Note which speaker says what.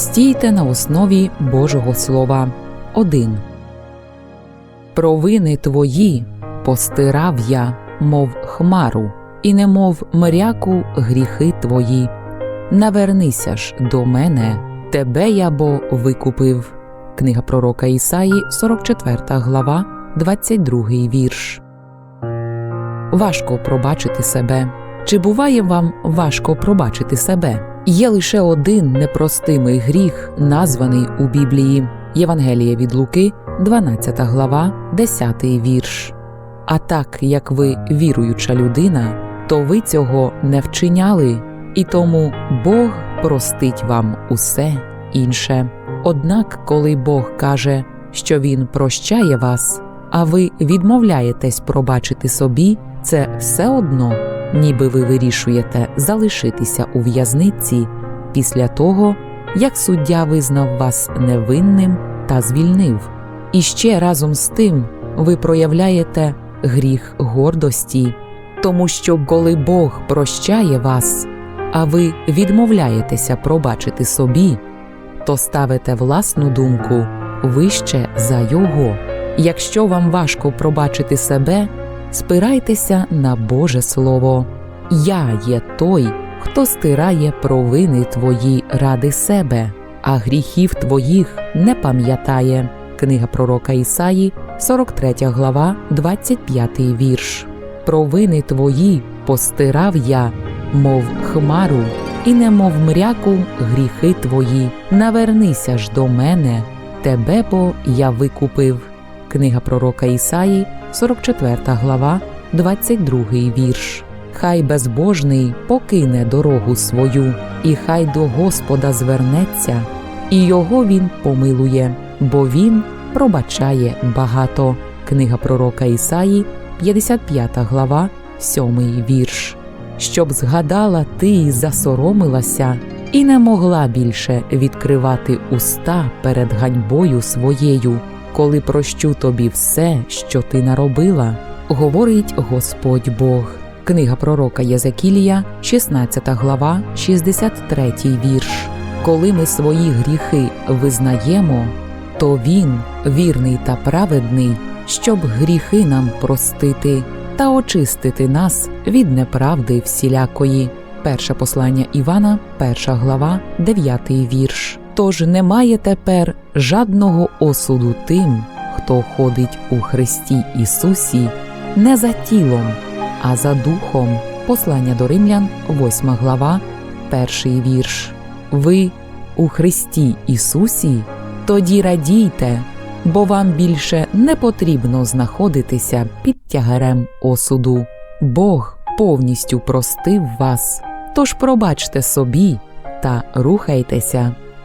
Speaker 1: Стійте на основі Божого Слова. 1. Провини твої постирав я, мов хмару, і немов мряку гріхи твої. Навернися ж до мене, тебе я бо викупив. Книга пророка Ісаї, 44 глава, 22 вірш. Важко пробачити себе. Чи буває вам важко пробачити себе? Є лише один непростимий гріх, названий у Біблії Євангеліє від Луки, 12 глава, 10 вірш. А так як ви віруюча людина, то ви цього не вчиняли, і тому Бог простить вам усе інше. Однак, коли Бог каже, що Він прощає вас, а ви відмовляєтесь пробачити собі, це все одно, ніби ви вирішуєте залишитися у в'язниці після того, як суддя визнав вас невинним та звільнив. І ще разом з тим ви проявляєте гріх гордості, тому що коли Бог прощає вас, а ви відмовляєтеся пробачити собі, то ставите власну думку вище за Його. Якщо вам важко пробачити себе, спирайтеся на Боже Слово. Я є той, хто стирає провини твої ради себе, а гріхів твоїх не пам'ятає. Книга пророка Ісаї, 43 глава, 25 вірш. Провини твої постирав я, мов хмару, і немов мряку гріхи твої. Навернися ж до мене, тебе бо я викупив. Книга пророка Ісаї, 44 глава, 22 вірш. Хай безбожний покине дорогу свою, і хай до Господа звернеться, і його він помилує, бо він пробачає багато. Книга пророка Ісаї, 55 глава, 7 вірш. Щоб згадала ти й засоромилася, і не могла більше відкривати уста перед ганьбою своєю, коли прощу тобі все, що ти наробила, говорить Господь Бог. Книга пророка Єзекілія, 16 глава, 63 вірш. Коли ми свої гріхи визнаємо, то Він вірний та праведний, щоб гріхи нам простити та очистити нас від неправди всілякої. Перше послання Івана, перша глава, 9 вірш. Тож немає тепер жадного осуду тим, хто ходить у Христі Ісусі, не за тілом, а за духом. Послання до римлян, 8 глава, перший вірш. Ви у Христі Ісусі, тоді радійте, бо вам більше не потрібно знаходитися під тягарем осуду. Бог повністю простив вас, тож пробачте собі та рухайтеся